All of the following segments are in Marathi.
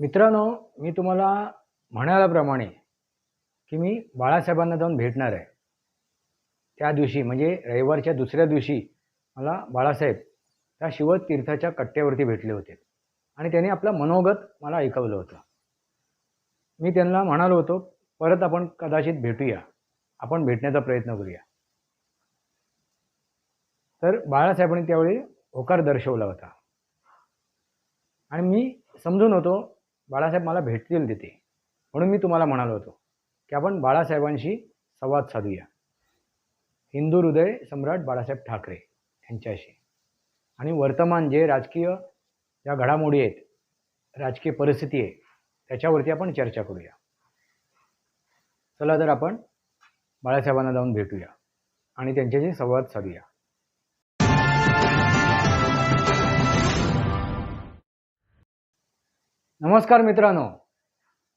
मित्रांनो मी तुम्हाला म्हणाल्याप्रमाणे की मी बाळासाहेबांना जाऊन भेटणार आहे. त्या दिवशी म्हणजे रविवारच्या दुसऱ्या दिवशी मला बाळासाहेब त्या शिवतीर्थाच्या कट्ट्यावरती भेटले होते. आणि त्यांनी आपलं मनोगत मला ऐकवलं होतं. मी त्यांना म्हणालो होतो परत आपण कदाचित भेटूया. आपण भेटण्याचा प्रयत्न करूया. तर बाळासाहेबांनी त्यावेळी होकार दर्शवला होता. आणि मी समजून होतो बाळासाहेब मला भेटतील तिथे. म्हणून मी तुम्हाला म्हणालो होतो की आपण बाळासाहेबांशी संवाद साधूया. हिंदू हृदय सम्राट बाळासाहेब ठाकरे यांच्याशी. आणि वर्तमान जे राजकीय ज्या घडामोडी आहेत राजकीय परिस्थिती आहे त्याच्यावरती आपण चर्चा करूया. चला तर आपण बाळासाहेबांना जाऊन भेटूया आणि त्यांच्याशी संवाद साधूया. नमस्कार मित्रांनो.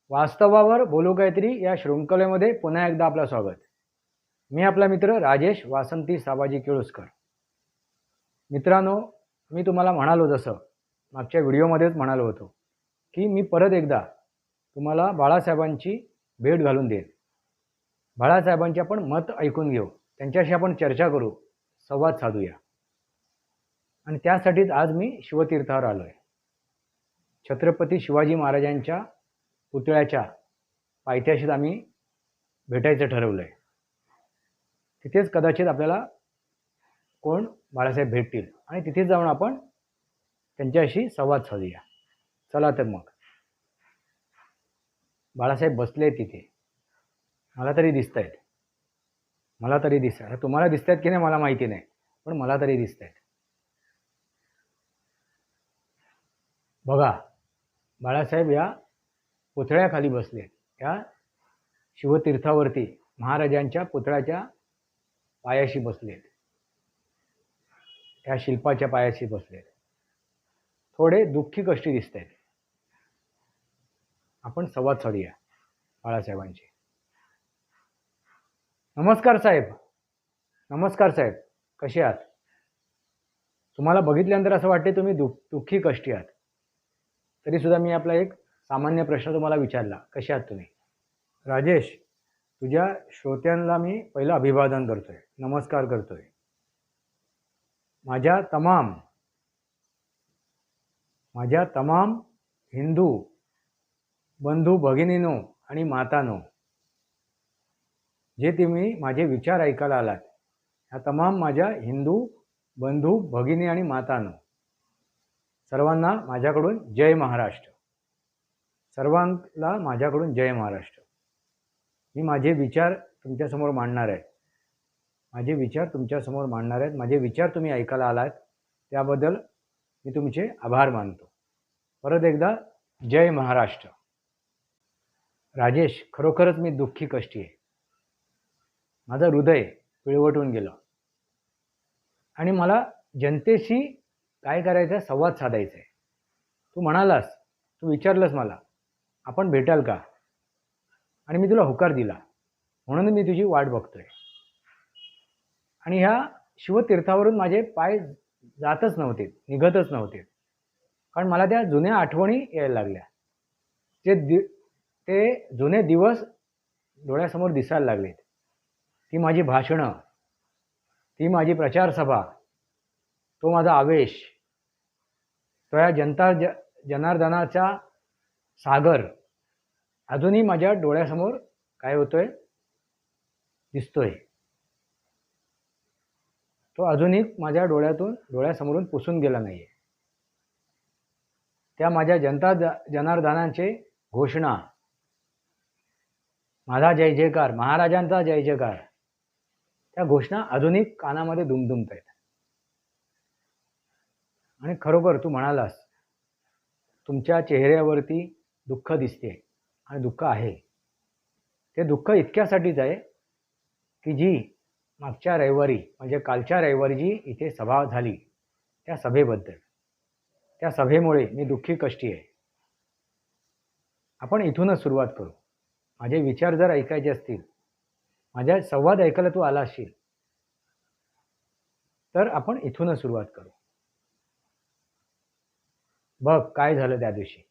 वास्तवावर बोलू काहीतरी या शृंखलेमध्ये पुन्हा एकदा आपलं स्वागत. मी आपला मित्र राजेश वासंती साबाजी केळुसकर. मित्रांनो मी तुम्हाला म्हणालो जसं मागच्या व्हिडिओमध्येच म्हणालो होतो की मी परत एकदा तुम्हाला बाळासाहेबांची भेट घालून देईन. बाळासाहेबांचे आपण मत ऐकून घेऊ त्यांच्याशी आपण चर्चा करू संवाद साधूया. आणि त्यासाठीच आज मी शिवतीर्थावर आलो आहे छत्रपती शिवाजी महाराजांच्या पुतळ्याच्या पायथ्याशीच आम्ही भेटायचं ठरवलं आहे तिथेच कदाचित आपल्याला कोण बाळासाहेब भेटतील आणि तिथेच जाऊन आपण त्यांच्याशी संवाद साधूया. चला तर मग. बाळासाहेब बसले तिथे. मला तरी दिसत आहेत मला तरी दिसत आहेत तुम्हाला दिसत आहेत की नाही मला माहिती नाही पण मला तरी दिसत आहेत बघा बाळासाहेब या पुतळ्याखाली बसले. या शिवतीर्थावरती महाराजांच्या पुतळ्याच्या पायाशी बसलेत त्या शिल्पाच्या पायाशी बसलेत थोडे दुःखी कष्टी दिसत आहेत आपण संवाद साधूया बाळासाहेबांचे नमस्कार साहेब. नमस्कार साहेब. कसे आहात? तुम्हाला बघितल्यानंतर असं वाटते तुम्ही दु दुःखी कष्टी आहात. तरीसुद्धा मी आपला एक सामान्य प्रश्न तुम्हाला विचारला. कसे आहात तुम्ही? राजेश तुझ्या श्रोत्यांना मी पहिलं अभिवादन करतोय. नमस्कार करतोय. माझ्या तमाम माझ्या तमाम हिंदू बंधू भगिनीनो आणि मातानो जे तुम्ही माझे विचार ऐकायला आलात ह्या तमाम माझ्या हिंदू बंधू भगिनी आणि मातानो सर्वांना माझ्याकडून जय महाराष्ट्र. सर्वांना माझ्याकडून जय महाराष्ट्र. मी माझे विचार तुमच्यासमोर मांडणार आहे. माझे विचार तुमच्यासमोर मांडणार आहेत. माझे विचार तुम्ही ऐकायला आलात. त्याबद्दल मी तुमचे आभार मानतो. परत एकदा जय महाराष्ट्र. राजेश खरोखरच मी दुःखी कष्टी आहे. माझं हृदय पिळवटून गेलं. आणि मला जनतेशी काय करायचं आहे संवाद साधायचा आहे तू म्हणालास तू विचारलंस मला आपण भेटाल का? आणि मी तुला होकार दिला. म्हणून मी तुझी वाट बघतोय. आणि ह्या शिवतीर्थावरून माझे पाय जातच नव्हते निघतच नव्हते. कारण मला त्या जुन्या आठवणी यायला लागल्या. जे दि ते जुने दिवस डोळ्यासमोर दिसायला लागलेत. ती माझी भाषणं ती माझी प्रचारसभा तो माझा आवेश. तो या जनता ज जनार्दनाचा सागर. अजूनही माझ्या डोळ्यासमोर काय होतोय? दिसतोय. तो अजूनही माझ्या डोळ्यातून डोळ्यासमोरून पुसून गेला नाहीये. त्या माझ्या जनता जनार्दनांचे घोषणा. माझा जय जयकार महाराजांचा जय जयकार. त्या घोषणा अजूनही कानामध्ये दुमदुमत आहेत आणि खरोखर तू म्हणालास तुमच्या चेहऱ्यावरती दुःख दिसते आणि दुःख आहे. ते दुःख इतक्यासाठीच आहे की जी मागच्या रविवारी म्हणजे कालच्या रविवारी जी इथे सभा झाली त्या सभेबद्दल. त्या सभेमुळे मी दुःखी कष्टी आहे. आपण इथूनच सुरुवात करू. माझे विचार जर ऐकायचे असतील माझ्या संवाद ऐकायला तू आला असशील तर आपण इथूनच सुरुवात करू. बघ काय झालं त्या दिवशी.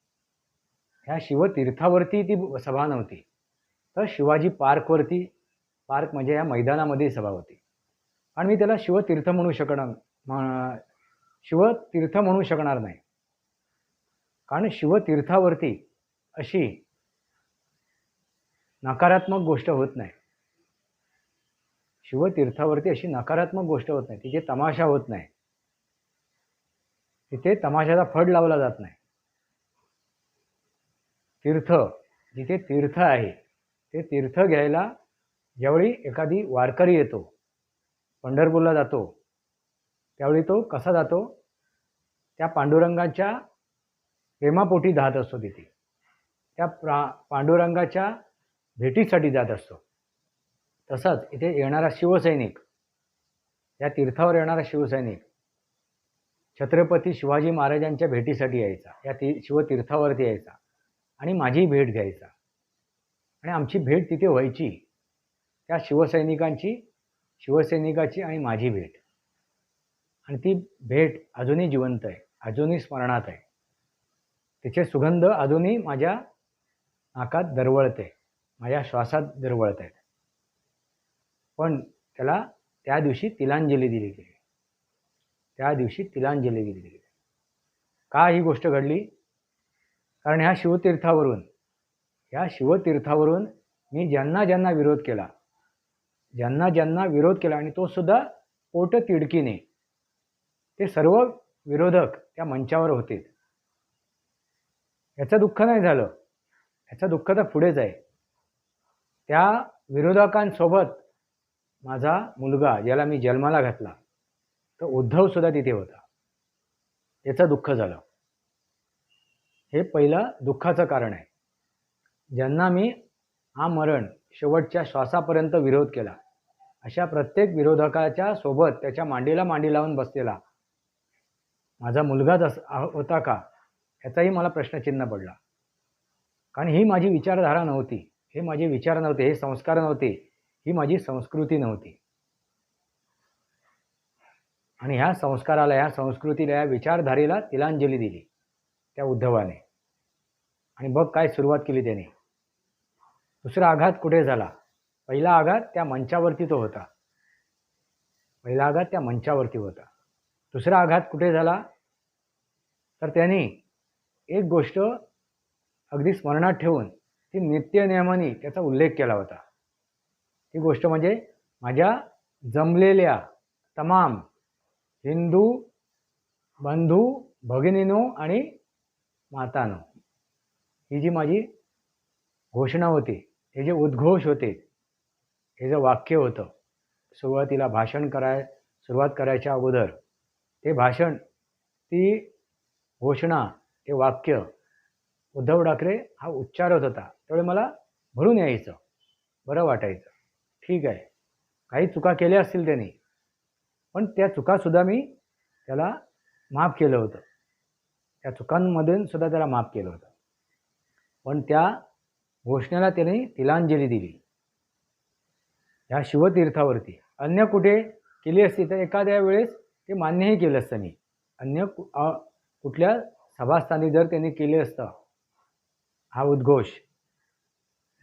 ह्या शिवतीर्थावरती ती सभा नव्हती. तर शिवाजी पार्कवरती पार्क म्हणजे या मैदानामध्ये सभा होती. आणि मी त्याला शिवतीर्थ म्हणू शकणार शिवतीर्थ म्हणू शकणार नाही. कारण शिवतीर्थावरती अशी नकारात्मक गोष्ट होत नाही. शिवतीर्थावरती अशी नकारात्मक गोष्ट होत नाही. तिथे तमाशा होत नाही. तिथे तमाशाचा फड लावला जात नाही. तीर्थ जिथे तीर्थ आहे ते तीर्थ घ्यायला ज्यावेळी एखादी वारकरी येतो पंढरपूरला जातो त्यावेळी तो कसा जातो? त्या पांडुरंगाच्या प्रेमापोटी जात असतो तिथे. त्या प्रा पांडुरंगाच्या भेटीसाठी जात असतो. तसंच इथे येणारा शिवसैनिक या तीर्थावर येणारा शिवसैनिक छत्रपती शिवाजी महाराजांच्या भेटीसाठी यायचा. या ती शिवतीर्थावरती यायचा. आणि माझी भेट घ्यायचा. आणि आमची भेट तिथे व्हायची. त्या शिवसैनिकांची शिवसैनिकाची आणि माझी भेट. आणि ती भेट अजूनही जिवंत आहे. अजूनही स्मरणात आहे. तिचे सुगंध अजूनही माझ्या नाकात दरवळते. माझ्या श्वासात दरवळत आहेत. पण त्याला त्या दिवशी तिलांजली दिली गेली. त्या दिवशी तिलांजली दिली गेली. का ही गोष्ट घडली? कारण ह्या शिवतीर्थावरून ह्या शिवतीर्थावरून मी ज्यांना ज्यांना विरोध केला ज्यांना ज्यांना विरोध केला आणि तो सुद्धा पोट तिडकीने ते सर्व विरोधक त्या मंचावर होते. याचं दुःख नाही झालं. याचं दुःख तर पुढेच आहे. त्या विरोधकांसोबत माझा मुलगा ज्याला मी जन्माला घातला तर उद्धवसुद्धा तिथे होता. याचं दुःख झालं. हे पहिलं दुःखाचं कारण आहे. ज्यांना मी हा मरण शेवटच्या श्वासापर्यंत विरोध केला अशा प्रत्येक विरोधकाच्या सोबत त्याच्या मांडीला मांडी लावून बसलेला माझा मुलगाच अस होता का याचाही मला प्रश्नचिन्ह पडला. कारण ही माझी विचारधारा नव्हती हे माझे विचार नव्हते हे संस्कार नव्हते ही माझी संस्कृती नव्हती. आणि ह्या संस्काराला ह्या संस्कृतीला या विचारधारेला तिलांजली दिली त्या उद्धवाने. आणि बघ काय सुरुवात केली त्याने. दुसरा आघात कुठे झाला? पहिला आघात त्या मंचावरती तो होता. पहिला आघात त्या मंचावरती होता. दुसरा आघात कुठे झाला? तर त्यांनी एक गोष्ट अगदी स्मरणात ठेवून ती नित्यनियमाने त्याचा उल्लेख केला होता. ती गोष्ट म्हणजे माझ्या जमलेल्या तमाम हिंदू बंधू भगिनीनो आणि मातानो. ही जी माझी घोषणा होती हे जे उद्घोष होते हे जे वाक्य होतं सुरुवातीला भाषण कराय सुरुवात करायच्या अगोदर ते भाषण ती घोषणा ते वाक्य उद्धव ठाकरे हा उच्चारत होता. त्यामुळे मला भरून यायचं बरं वाटायचं. ठीक आहे. काही चुका केल्या असतील त्यांनी पण त्या चुकासुद्धा मी त्याला माफ केलं होतं. त्या चुकांमधून सुद्धा त्याला माफ केलं होतं. पण त्या घोषणेला त्याने तिलांजली दिली. ह्या शिवतीर्थावरती. अन्य कुठे केली असती तर एखाद्या वेळेस ते मान्यही केलं असतं मी. अन्य कु- कुठल्या सभास्थानी जर त्यांनी केले असतं हा उद्घोष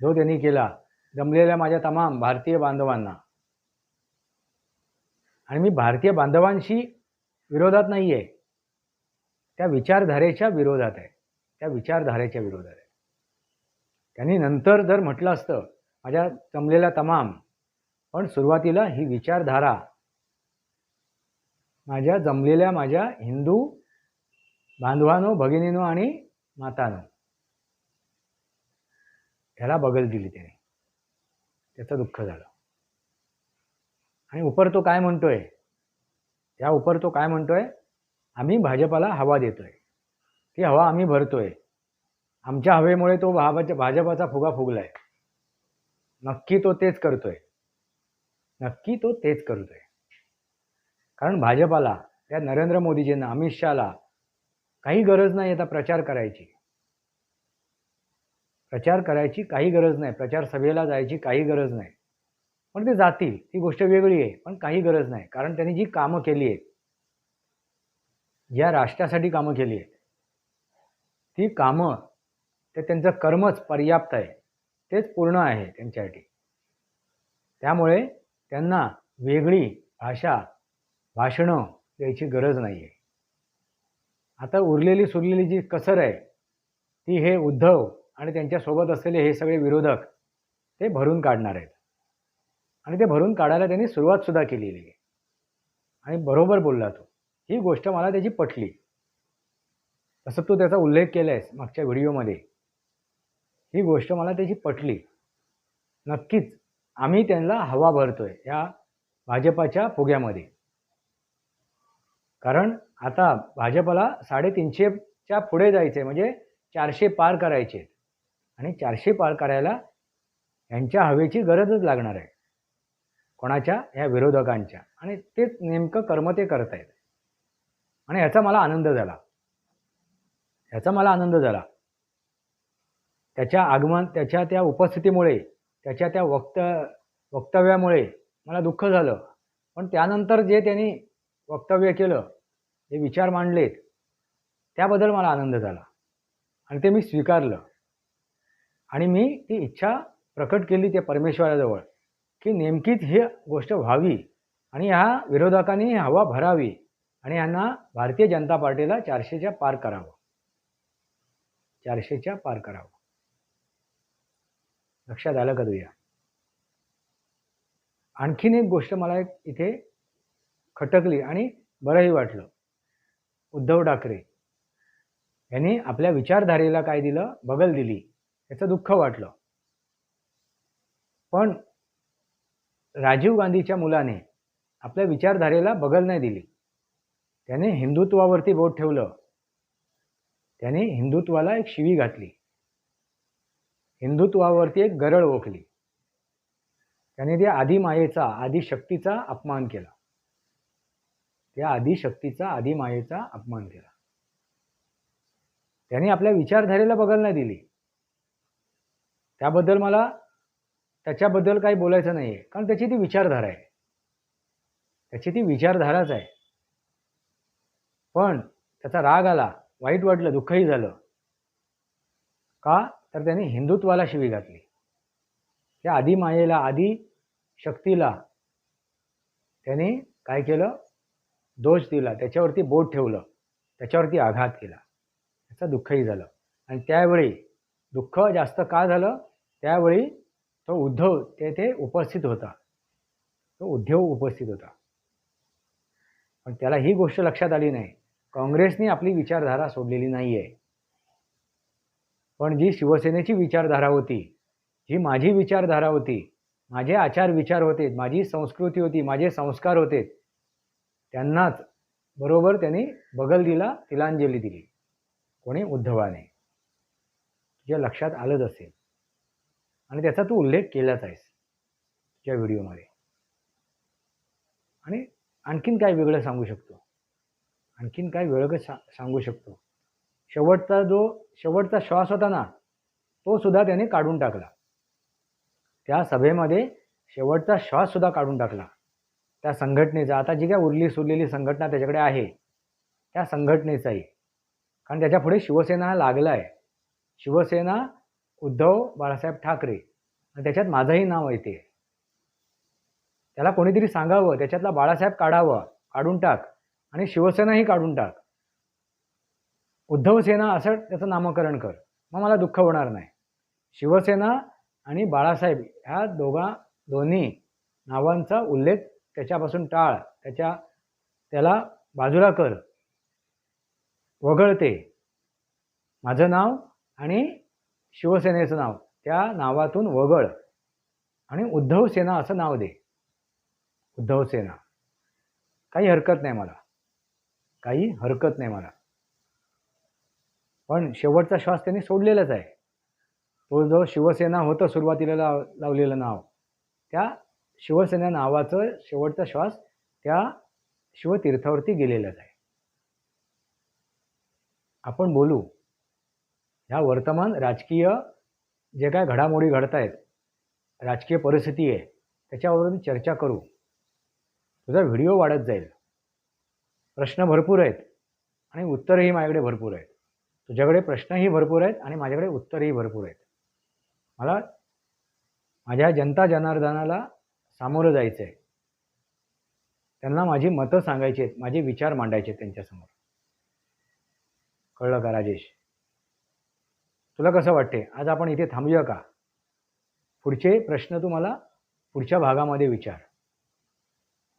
जो त्यांनी केला जमलेल्या माझ्या तमाम भारतीय बांधवांना आणि मी भारतीय बांधवांशी विरोधात नाही आहे त्या विचारधारेच्या विरोधात आहे. त्या विचारधारेच्या विरोधात आहे. त्यांनी नंतर जर म्हटलं असतं माझ्या जमलेल्या तमाम पण सुरुवातीला ही विचारधारा माझ्या जमलेल्या माझ्या हिंदू बांधवानो भगिनीनो आणि मातानो ह्याला बगल दिली त्याने. त्याचं दुःख झालं. आणि उपर तो काय म्हणतोय? त्या उपर तो काय म्हणतोय? आम्ही भाजपाला हवा देतोय. ती हवा आम्ही भरतोय. आमच्या हवेमुळे तो भाबाच्या भाजपाचा फुगा फुगलाय. नक्की तो तेच करतोय. नक्की तो तेच करतोय. कारण भाजपाला त्या नरेंद्र मोदीजींना अमित शहाला काही गरज नाही आता प्रचार करायची. प्रचार करायची काही गरज नाही. प्रचार सभेला जायची काही गरज नाही. पण ते जातील. ती गोष्ट वेगळी आहे पण काही गरज नाही. कारण त्यांनी जी कामं केली आहेत ज्या राष्ट्रासाठी कामं केली आहेत. ती कामं ते त्यांचं कर्मच पर्याप्त आहे. तेच पूर्ण आहे त्यांच्यासाठी. त्यामुळे त्यांना वेगळी भाषा भाषणं द्यायची गरज नाही आहे आता उरलेली सुरलेली जी कसर आहे ती हे उद्धव आणि त्यांच्यासोबत असलेले हे सगळे विरोधक ते भरून काढणार आहेत. आणि ते भरून काढायला त्यांनी सुरुवातसुद्धा केलेली आहे. आणि बरोबर बोलला तो. ही गोष्ट मला त्याची पटली. तसं तू त्याचा उल्लेख केला आहेस मागच्या व्हिडिओमध्ये. ही गोष्ट मला त्याची पटली. नक्कीच आम्ही त्यांना हवा भरतोय या भाजपाच्या फुग्यामध्ये. कारण आता भाजपला साडेतीनशेच्या पुढे जायचं आहे म्हणजे चारशे पार करायचे आणि चारशे पार करायला यांच्या हवेची गरजच लागणार आहे. कोणाच्या? या विरोधकांच्या. आणि तेच नेमकं कर्म ते करत आहेत आणि ह्याचा मला आनंद झाला. ह्याचा मला आनंद झाला. त्याच्या आगमन त्याच्या त्या उपस्थितीमुळे त्याच्या त्या वक्त वक्तव्यामुळे मला दुःख झालं. पण त्यानंतर जे त्यांनी वक्तव्य केलं जे विचार मांडलेत त्याबद्दल मला आनंद झाला. आणि ते मी स्वीकारलं. आणि मी ती इच्छा प्रकट केली त्या परमेश्वराजवळ. की नेमकीच ही गोष्ट व्हावी आणि ह्या विरोधकांनी हवा भरावी आणि यांना भारतीय जनता पार्टीला चारशेच्या पार करावं. चारशेच्या पार करावं. लक्षात आलं का तुझ्या आणखीन एक गोष्ट मला एक इथे खटकली आणि बरंही वाटलं. उद्धव ठाकरे यांनी आपल्या विचारधारेला काय दिलं? बगल दिली. याचं दुःख वाटलं. पण राजीव गांधीच्या मुलाने आपल्या विचारधारेला बगल नाही दिली. त्याने हिंदुत्वावरती बोट ठेवलं. त्याने हिंदुत्वाला एक शिवी घातली. हिंदुत्वावरती एक गरळ ओखली. त्याने त्या आदिमायेचा आदिशक्तीचा अपमान केला. त्या आदिशक्तीचा आदिमायेचा अपमान केला. त्याने आपल्या विचारधारेला बगल नाही दिली. त्याबद्दल मला त्याच्याबद्दल काही बोलायचं नाही आहे कारण त्याची ती विचारधारा आहे. त्याची ती विचारधाराच आहे. पण त्याचा राग आला वाईट वाटलं दुःखही झालं. का? तर त्याने हिंदुत्वाला शिवी घातली. त्या आदिमायेला आधी शक्तीला त्याने काय केलं? दोष दिला. त्याच्यावरती बोट ठेवलं. त्याच्यावरती आघात केला. त्याचं दुःखही झालं. आणि त्यावेळी दुःख जास्त का झालं? त्यावेळी तो उद्धव तेथे उपस्थित होता. तो उद्धव उपस्थित होता. पण त्याला ही गोष्ट लक्षात आली नाही. काँग्रेसने आपली विचारधारा सोडलेली नाही आहे पण जी शिवसेनेची विचारधारा होती जी माझी विचारधारा होती माझे आचार विचार होते माझी संस्कृती होती माझे संस्कार होते त्यांनाच बरोबर त्यांनी बगल दिला तिलांजली दिली. कोणी? उद्धवाने. तुझ्या लक्षात आलंच असेल. आणि त्याचा तू उल्लेख केलाच आहेस तुझ्या व्हिडिओमध्ये. आणि आणखीन काय वेगळं सांगू शकतो? आणखीन काय वेगळं सा सांगू शकतो? शेवटचा जो शेवटचा श्वास होता ना तो सुद्धा त्याने काढून टाकला. त्या सभेमध्ये शेवटचा श्वाससुद्धा काढून टाकला. त्या संघटनेचा आता जी काय उरली सुरलेली संघटना त्याच्याकडे आहे त्या संघटनेचाही. कारण त्याच्या पुढे शिवसेना लागला आहे शिवसेना उद्धव बाळासाहेब ठाकरे. आणि त्याच्यात माझंही नाव येते. त्याला कोणीतरी सांगावं त्याच्यातला बाळासाहेब काढावं काढून टाक. आणि शिवसेनाही काढून टाक. उद्धव सेना असं त्याचं नामकरण कर. मग मला दुःख होणार नाही. शिवसेना आणि बाळासाहेब ह्या दोघा दोन्ही नावांचा उल्लेख त्याच्यापासून टाळ. त्याच्या त्याला बाजूला कर. वगळते. माझं नाव आणि शिवसेनेचं नाव. त्या नावातून वगळ आणि उद्धव सेना असं नाव दे. उद्धव सेना. काही हरकत नाही मला. काही हरकत नाही मला. पण शेवटचा श्वास त्यांनी सोडलेलाच आहे. तो जो शिवसेना होतं सुरुवातीला लाव लावलेलं नाव त्या शिवसेना नावाचं शेवटचा श्वास त्या शिवतीर्थावरती गेलेलाच आहे. आपण बोलू. ह्या वर्तमान राजकीय जे काय घडामोडी घडत आहेत राजकीय परिस्थिती आहे त्याच्यावरून चर्चा करू. तुझा व्हिडिओ वाढत जाईल. प्रश्न भरपूर आहेत आणि उत्तरही माझ्याकडे भरपूर आहेत. तुझ्याकडे प्रश्नही भरपूर आहेत आणि माझ्याकडे उत्तरही भरपूर आहेत. मला माझ्या जनता जनार्दनाला सामोरं जायचं आहे. त्यांना माझी मतं सांगायची आहेत माझे विचार मांडायचे आहेत त्यांच्यासमोर. कळलं का राजेश? तुला कसं वाटते? आज आपण इथे थांबूया का? पुढचे प्रश्न तू मला पुढच्या भागामध्ये विचार.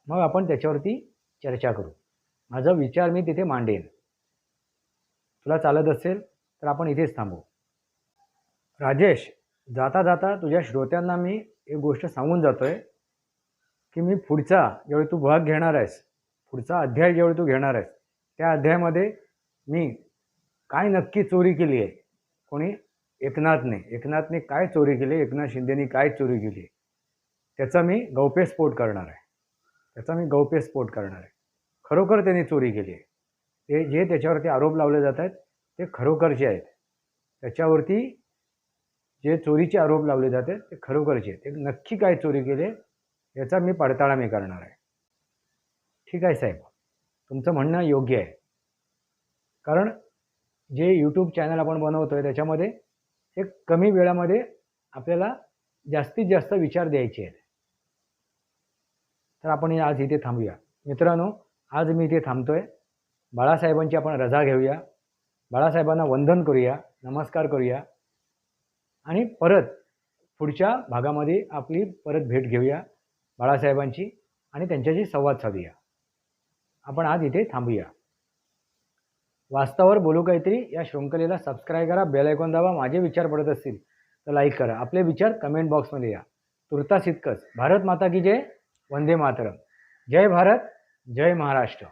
मग आपण त्याच्यावरती चर्चा करू. माझा विचार मी तिथे मांडेन. तुला चालत असेल तर आपण इथेच थांबू. राजेश जाता जाता तुझ्या श्रोत्यांना मी एक गोष्ट सांगून जातोय की मी पुढचा ज्यावेळी तू भाग घेणार आहेस पुढचा अध्याय ज्यावेळी तू घेणार आहेस त्या अध्यायामध्ये मी काय नक्की चोरी केली आहे? कोणी एकनाथने एकनाथने काय चोरी केली? एकनाथ शिंदेनी काय चोरी केली? त्याचा मी गौप्यस्फोट करणार आहे. त्याचा मी गौप्यस्फोट करणार आहे. खरोखर त्यांनी चोरी केली आहे. ते जे त्याच्यावरती आरोप लावले जात आहेत ते खरोखरचे आहेत. त्याच्यावरती जे चोरीचे आरोप लावले जात आहेत ते खरोखरचे आहेत. ते नक्की काय चोरी केली याचा मी पडताळा मी करणार आहे. ठीक आहे साहेब. तुमचं म्हणणं योग्य आहे. कारण जे यूट्यूब चॅनल आपण बनवतो आहे त्याच्यामध्ये एक कमी वेळामध्ये आपल्याला जास्तीत जास्त विचार द्यायचे आहेत. तर आपण आज इथे थांबूया. मित्रांनो आज मी इथे थांबतोय. बाळासाहेबांची आपण रजा घेऊया. बाळासाहेबांना वंदन करूया नमस्कार करूया. आणि परत पुढच्या भागामध्ये आपली परत भेट घेऊया बाळासाहेबांची आणि त्यांच्याशी संवाद साधूया. आपण आज इथे थांबूया. वास्तवावर बोलू काहीतरी या शृंखलेला सबस्क्राईब करा बेल ऐकून दाबा माझे विचार पडत असतील तर लाईक करा. आपले विचार कमेंट बॉक्समध्ये या. तुर्तास इतकंच. भारत माता की जय वंदे मातरम. जय भारत जय महाराष्ट्र.